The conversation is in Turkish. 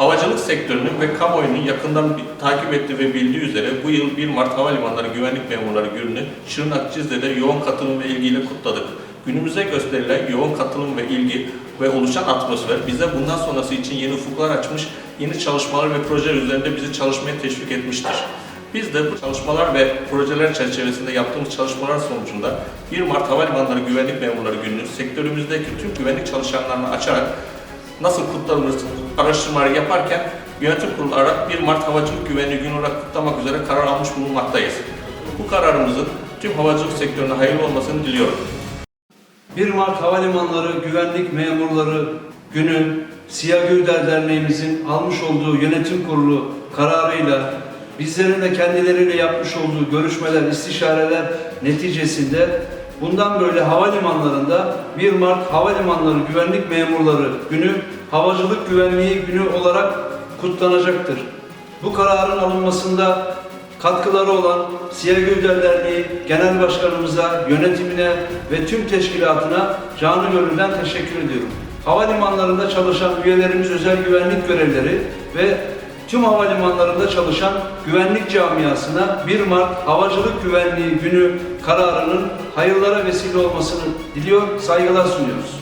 Havacılık sektörünün ve kamuoyunun yakından takip ettiği ve bildiği üzere bu yıl 1 Mart Havalimanları Güvenlik Memurları Günü'nü Şırnak Cizre'de yoğun katılım ve ilgiyle kutladık. Günümüze gösterilen yoğun katılım ve ilgi ve oluşan atmosfer bize bundan sonrası için yeni ufuklar açmış, yeni çalışmalar ve projeler üzerinde bizi çalışmaya teşvik etmiştir. Biz de bu çalışmalar ve projeler çerçevesinde yaptığımız çalışmalar sonucunda 1 Mart Havalimanları Güvenlik Memurları Günü'nü sektörümüzdeki tüm güvenlik çalışanlarına açarak nasıl kutlarımız araştırmaları yaparken yönetim kurulu olarak 1 Mart Havacılık Güvenliği Günü olarak kutlamak üzere karar almış bulunmaktayız. Bu kararımızın tüm havacılık sektörüne hayırlı olmasını diliyorum. 1 Mart Havalimanları Güvenlik Memurları Günü Siyah Gülder Derneğimizin almış olduğu yönetim kurulu kararıyla bizlerin de kendileriyle yapmış olduğu görüşmeler, istişareler neticesinde bundan böyle havalimanlarında 1 Mart Havalimanları Güvenlik Memurları Günü Havacılık Güvenliği Günü olarak kutlanacaktır. Bu kararın alınmasında katkıları olan Siyah Gülder Derneği Genel Başkanımıza, yönetimine ve tüm teşkilatına canı gönülden teşekkür ediyorum. Havalimanlarında çalışan üyelerimiz özel güvenlik görevleri ve tüm havalimanlarında çalışan güvenlik camiasına 1 Mart Havacılık Güvenliği Günü kararının hayırlara vesile olmasını diliyor, saygılar sunuyoruz.